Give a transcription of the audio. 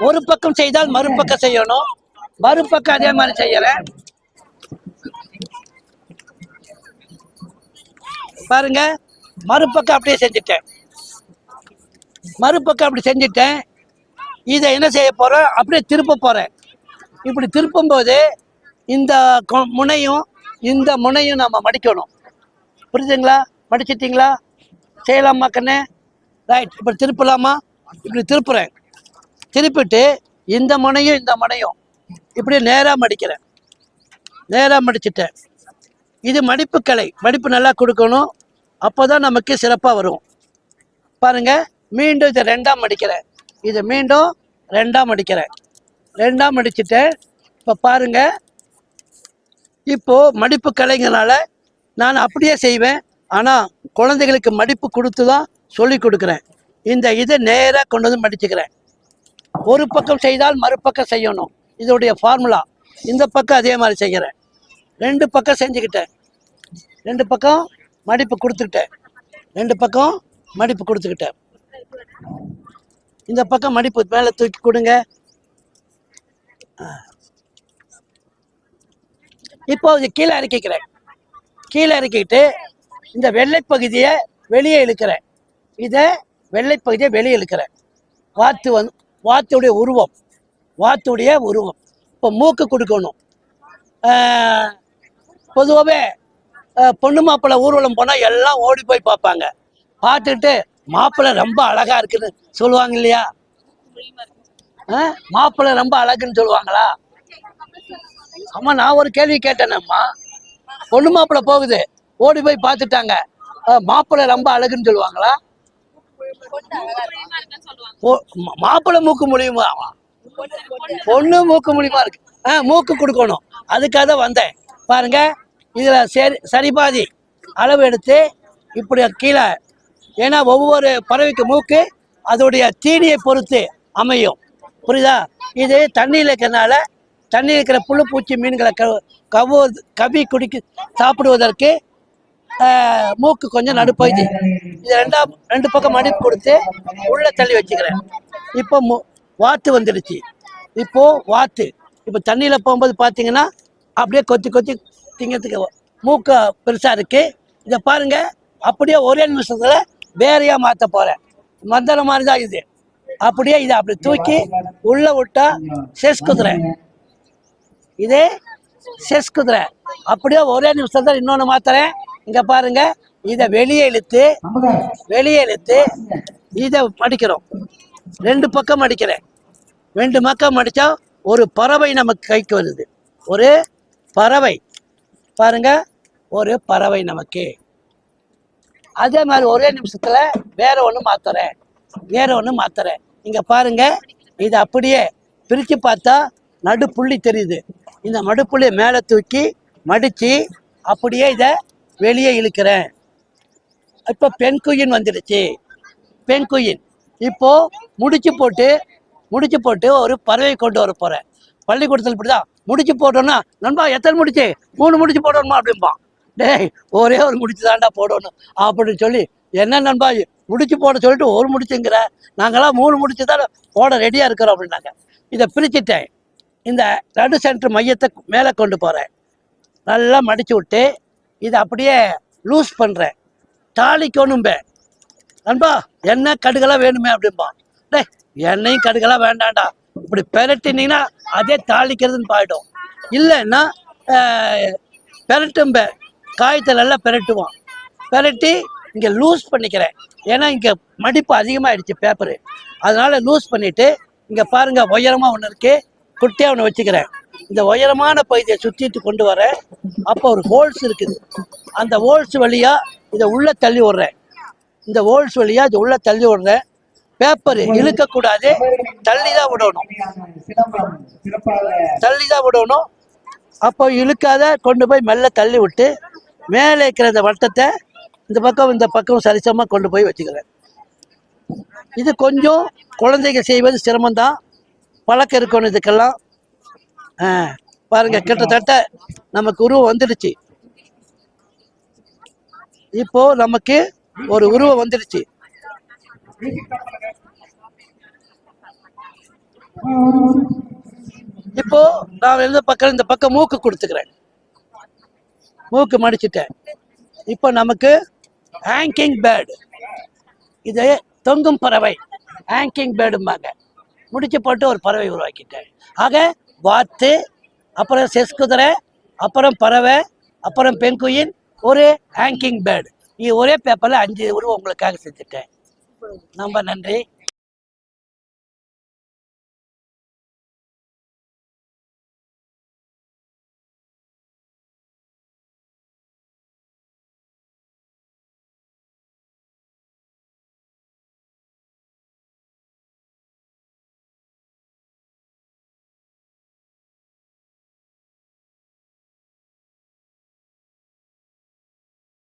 ஒரு பக்கம் செய்தால் மறுபக்கம் செய்யணும். மறுபக்கம் அதே மாதிரி செய்யறேன் பாருங்க மறுபக்கம் அப்படியே செஞ்சுட்டேன். மறுபக்கம் அப்படி செஞ்சுட்டேன். இதை என்ன செய்ய போறேன்? அப்படியே திருப்ப போறேன். இப்படி திருப்பும் போது இந்த கொ- முனையும் இந்த முனையும் நம்ம மடிக்கணும். புரியுதுங்களா? மடிச்சிட்டிங்களா? செய்யலாமா கண்ணே? ரைட் இப்படி திருப்பலாமா? இப்படி திருப்புறேன். திருப்பிட்டு இந்த முனையும் இந்த முனையும் இப்படி நேராக மடிக்கிறேன். நேராக மடிச்சிட்டேன். இது மடிப்பு கலை. மடிப்பு நல்லா கொடுக்கணும். அப்போ தான் நமக்கு சிறப்பாக வரும். பாருங்கள் மீண்டும் இதை ரெண்டாம் மடிக்கிறேன். இதை மீண்டும் ரெண்டாம் மடிக்கிறேன். ரெண்டாம் மடிச்சிட்டேன். இப்போ பாருங்கள் இப்போது மடிப்பு கலைங்கிறனால நான் அப்படியே செய்வேன். ஆனால் குழந்தைகளுக்கு மடிப்பு கொடுத்து தான் சொல்லி கொடுக்குறேன். இந்த இதை நேராக கொண்டு வந்து மடிச்சுக்கிறேன். ஒரு பக்கம் செய்தால் மறுபக்கம் செய்யணும். இதோடைய ஃபார்முலா இந்த பக்கம் அதே மாதிரி செய்கிறேன். ரெண்டு பக்கம் செஞ்சுக்கிட்டேன். ரெண்டு பக்கம் மடிப்பு கொடுத்துக்கிட்டேன். ரெண்டு பக்கம் மடிப்பு கொடுத்துக்கிட்டேன். இந்த பக்கம் மடிப்பு மேலே தூக்கி கொடுங்க. இப்போ இது கீழே இறக்கிக்கிறேன். கீழே இறக்கிட்டு இந்த வெள்ளை பகுதியை வெளியே இழுக்கிறேன். இதை வெள்ளை பகுதியை வெளியே இழுக்கிறேன். வாத்து வந்து வாத்துடைய உருவம் வாத்துடைய உருவம். இப்போ மூக்கு கொடுக்கணும். பொதுவாகவே பொண்ணு மாப்பிள்ளை ஊர்வலம் போனால் எல்லாம் ஓடி போய் பார்ப்பாங்க. பார்த்துட்டு மாப்பிள்ளை ரொம்ப அழகாக இருக்குன்னு சொல்லுவாங்க இல்லையா? ஆ? மாப்பிள்ளை ரொம்ப அழகுன்னு சொல்லுவாங்களா? அம்மா நான் ஒரு கேள்வி கேட்டேனம்மா. பொண்ணு மாப்பிள்ளை போகுது ஓடி போய் பார்த்துட்டாங்க. மாப்பிள்ளை ரொம்ப அழகுன்னு சொல்லுவாங்களா? மாப்பிள்ளை மூக்கு முடியுமா பொண்ணு மூக்கு முடியுமா இருக்கு. ஆ மூக்கு கொடுக்கணும். அதுக்காக தான் வந்தேன். பாருங்க இதுல சரி சரி பாதி அளவு எடுத்து இப்படி கீழே ஏன்னா ஒவ்வொரு பறவைக்கு மூக்கு அதோடைய தீனியை பொறுத்து அமையும். புரியுதா? இது தண்ணியில் இருக்கிறனால தண்ணியில் இருக்கிற புழு பூச்சி மீன்களை கவ கவு கவி குடிக்க சாப்பிடுவதற்கு மூக்கு கொஞ்சம் நடுப்பகுதி. இது ரெண்டாம் ரெண்டு பக்கம் மடிப்பு கொடுத்து உள்ள தள்ளி வச்சுக்கிறேன். இப்போ மு- வாத்து வந்துடுச்சு. இப்போ வாத்து. இப்போ தண்ணியில் போகும்போது பார்த்தீங்கன்னா அப்படியே கொத்தி கொத்தி திங்கிறதுக்கு மூக்க பெருசாக இருக்கு. இதை பாருங்க. அப்படியே ஒரே நிமிஷத்துல வேறையா மாற்ற போறேன். மந்திரம் மாதிரி தான் இது. அப்படியே இதை அப்படி தூக்கி உள்ள விட்டா செஸ் குதிரை. இதே செஸ் குதிரை. அப்படியே ஒரே நிமிஷத்துல இன்னொன்று மாத்துறேன். இங்க பாருங்க. இதை வெளியே இழுத்து வெளியே இழுத்து இதை மடிக்கிறோம். ரெண்டு பக்கம் மடிக்கிறேன். ரெண்டு பக்கம் மடித்தா ஒரு பறவை நமக்கு கைக்கு வருது. ஒரு பறவை. பாருங்க ஒரு பறவை நமக்கு. அதே மாதிரி ஒரே நிமிஷத்தில் வேற ஒன்று மாற்றுறேன் வேற ஒன்று மாற்றுறேன் இங்கே பாருங்க இது அப்படியே பிரித்து பார்த்தா நடுப்புள்ளி தெரியுது. இந்த நடுப்புள்ளியை மேலே தூக்கி மடித்து அப்படியே இதை வெளியே இழுக்கிறேன். இப்போ பெண் குயின் வந்துடுச்சு பெண் குயின். இப்போ முடிச்சு போட்டு முடிச்சு போட்டு ஒரு பறவை கொண்டு வர போகிறேன் பள்ளிக்கூடத்தில் இப்படிதான். முடிச்சு போட்டோன்னா நண்பா எத்தனை முடிச்சு? மூணு முடிச்சு போடணுமா அப்படிம்பான் டேய் ஒரே ஒரு முடிச்சு தாண்டா போடணும். அப்படின்னு சொல்லி என்ன நண்பா முடிச்சு போட சொல்லிட்டு ஒரு முடிச்சுங்கிற. நாங்களாம் மூணு முடிச்சு தான் போட ரெடியாக இருக்கிறோம் அப்படின்னாங்க. இதை பிரிச்சுட்டேன். இந்த ரெண்டு சென்டர் மையத்தை மேலே கொண்டு போகிறேன் நல்லா மடித்து விட்டு இதை அப்படியே லூஸ் பண்ணுறேன் தாளிக்கணும்பே. நண்பா என்ன கடுகெல்லாம் வேணுமே அப்படிம்பா. டே எண்ணெயும் கடுகெல்லாம் வேண்டாம்டா. இப்படி பெரட்டினீங்கன்னா அதே தாளிக்கிறதுன்னு பாயிடும். இல்லைன்னா பெரட்டும்பே. காயத்தை நல்லா பெரட்டுவான் பெரட்டி இங்கே லூஸ் பண்ணிக்கிறேன். ஏன்னா இங்கே மடிப்பு அதிகமாகிடுச்சு பேப்பரு. அதனால் லூஸ் பண்ணிவிட்டு இங்கே பாருங்க உயரமாக ஒன்று இருக்குது குட்டியாக ஒன்று வச்சுக்கிறேன். இந்த உயரமான பகுதியை சுற்றிட்டு கொண்டு வரேன். அப்போ ஒரு ஹோல்ஸ் இருக்குது. அந்த ஹோல்ஸ் வழியாக இதை உள்ளே தள்ளி விட்றேன். இந்த ஹோல்ஸ் வழியாக இது உள்ளே தள்ளி விட்றேன். பேப்பர் இழுக்கக்கூடாது. தள்ளி தான் விடணும். தள்ளி தான் விடணும். அப்போ இழுக்காத கொண்டு போய் மெல்ல தள்ளி விட்டு மேலே இருக்கிற இந்த வட்டத்தை இந்த பக்கம் இந்த பக்கம் சரிசமாக கொண்டு போய் வச்சுக்கிறேன். இது கொஞ்சம் குழந்தைங்க செய்வது சிரமம்தான். பழக்கம் இருக்கணும் இதுக்கெல்லாம். ஆ பாருங்க கிட்டத்தட்ட நமக்கு உருவம் வந்துடுச்சு. இப்போ நமக்கு ஒரு உருவம் வந்துடுச்சு. இப்போ நான் எழுத பக்கம் இந்த பக்கம் மூக்கு கொடுத்துக்கிறேன். மூக்கு மடிச்சிட்டேன். இப்போ நமக்கு ஹேங்கிங் பேர்டு இது தொங்கும் பறவை. ஹேங்கிங் பேர்டும்பாங்க முடிச்சு போட்டு ஒரு பறவை உருவாக்கிட்டேன். ஆக வாத்து அப்புறம் செஸ் குதிரை அப்புறம் பறவை அப்புறம் பெண்குயின் ஒரு ஹேங்கிங் பேர்டு ஒரே பேப்பரில் அஞ்சு உருவம் உங்களுக்காக செஞ்சுட்டேன். ரொம்ப நன்றி.